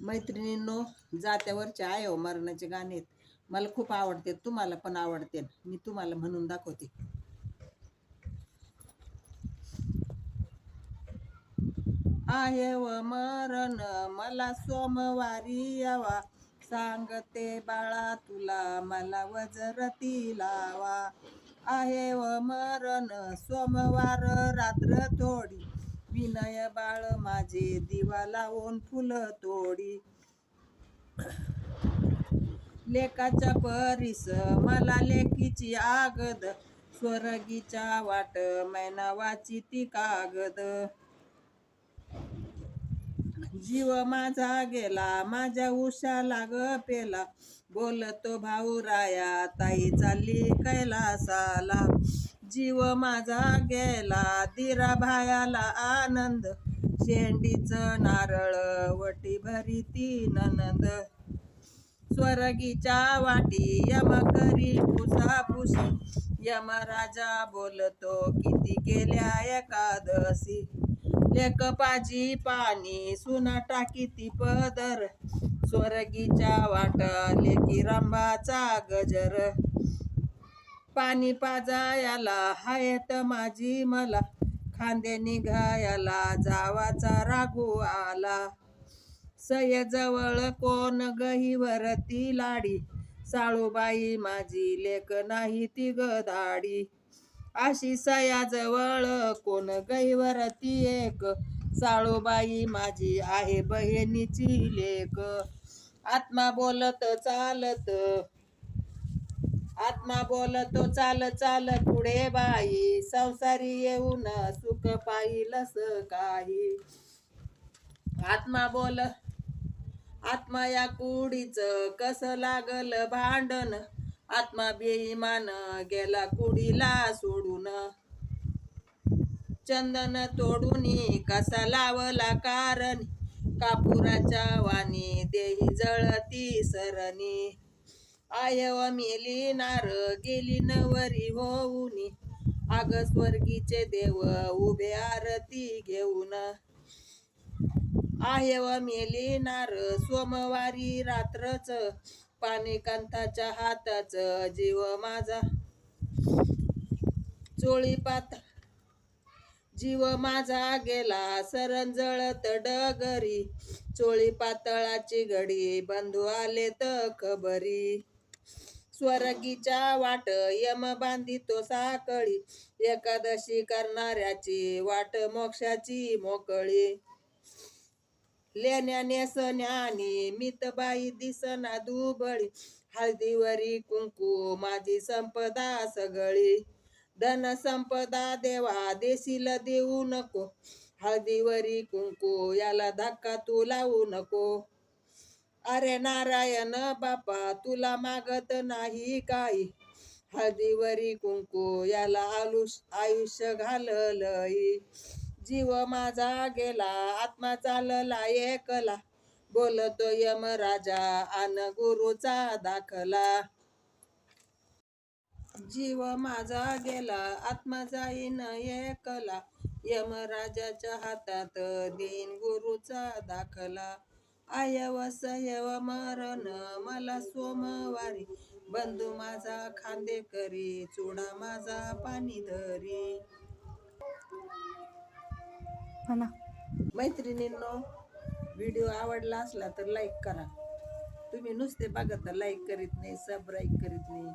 मैत्रिणींनो जात्यावरचे आहे हो मरणाचे गाणे आहेत. मला खूप आवडते तुम्हाला पण आवडते. मी तुम्हाला म्हणून दाखवते. आहे व मरण मला सोमवारी यावा. सांगते बाळा तुला मला वजरती लावा. आहे व मरण सोमवार रात्र थोडी. विनय बाळ माझे दिवा लावून फुलं तोडी. लेकाच्या परिस मला लेकीची आगद स्वर्गीच्या वाट मैनावाची ती कागद. जीव माझा गेला माझ्या उशाला ग पेला. बोलतो भाऊ राया ताई चालली कैलासाला. जीव माझा गेला दिरा भायाला आनंद. शेंडीच नारळ वटी भरी ती ननंद स्वर्गीच्या वाटी यम करी पुसापुसी यम राजा बोलतो किती केल्या एकादशी? लेक पाजी पाणी सुनाटा किती पदर? स्वर्गीच्या वाटा लेकी रंबाचा गजर. पाणी पाजायला हायत माझी मला. खांदे निघायाला जावाचा रागू आला. सयजवळ कोण गहीवरती लाडी. साळूबाई माझी लेक नाही ती गदाडी अशी सयाजवळ कोण गहीवरती एक. साळूबाई माझी आहे बहिणीची लेख आत्मा बोलत चालत आत्मा बोलतो चाल चाल पुढे बाई. संसारी येऊन सुख पाहिलस काही. आत्मा बोल आत्मा या कुडीच कस लागल भांडण? आत्मा बेईमान गेला कुडीला सोडून. चंदन तोडून कसा लावला कारण? कापुराच्या वाणी देही जळती सरणी. पायव मेली नार गेली नवरी होऊनी. आग स्वर्गीचे देव उभे आरती घेऊन. आयव मेली नार सोमवारी रात्रच. पाणीकांताच्या हाताच जीव माझा. चोळी पात. जीव माझा गेला सरंजळत डगरी. चोळी पातळाची घडी बंधू आले तर खबरी. स्वर्गीच्या वाट यम बांधितो साकळी. एकादशी करणाऱ्याची वाट मोक्षाची मोकळी. लेण्याने सन्यानी मितबाई दिसना दुबळी. हळदीवरी कुंकू माझी संपदा सगळी. धन संपदा देवा देशील देऊ नको. हळदीवरी कुंकू याला धक्का तू लावू नको. अरे नारायण बापा तुला मागत नाही काही. हळदीवरी कुंकू याला आलुष आयुष्य घाललई जीव माझा गेला आत्मा चालला एकला. बोलतो यम राजा आन गुरुचा दाखला. जीव माझा गेला आत्मा जाईन एकला. यम राजाच्या हातात देईन गुरुचा दाखला. आयव सयव मरण मला सोमवारी बंधू माझा खांदे करी चुडा माझा पाणी धरी. मैत्रिणींनो व्हिडिओ आवडला असला तर लाईक करा. तुम्ही नुसते बघत लाईक करीत नाही सबस्क्राईब करीत नाही.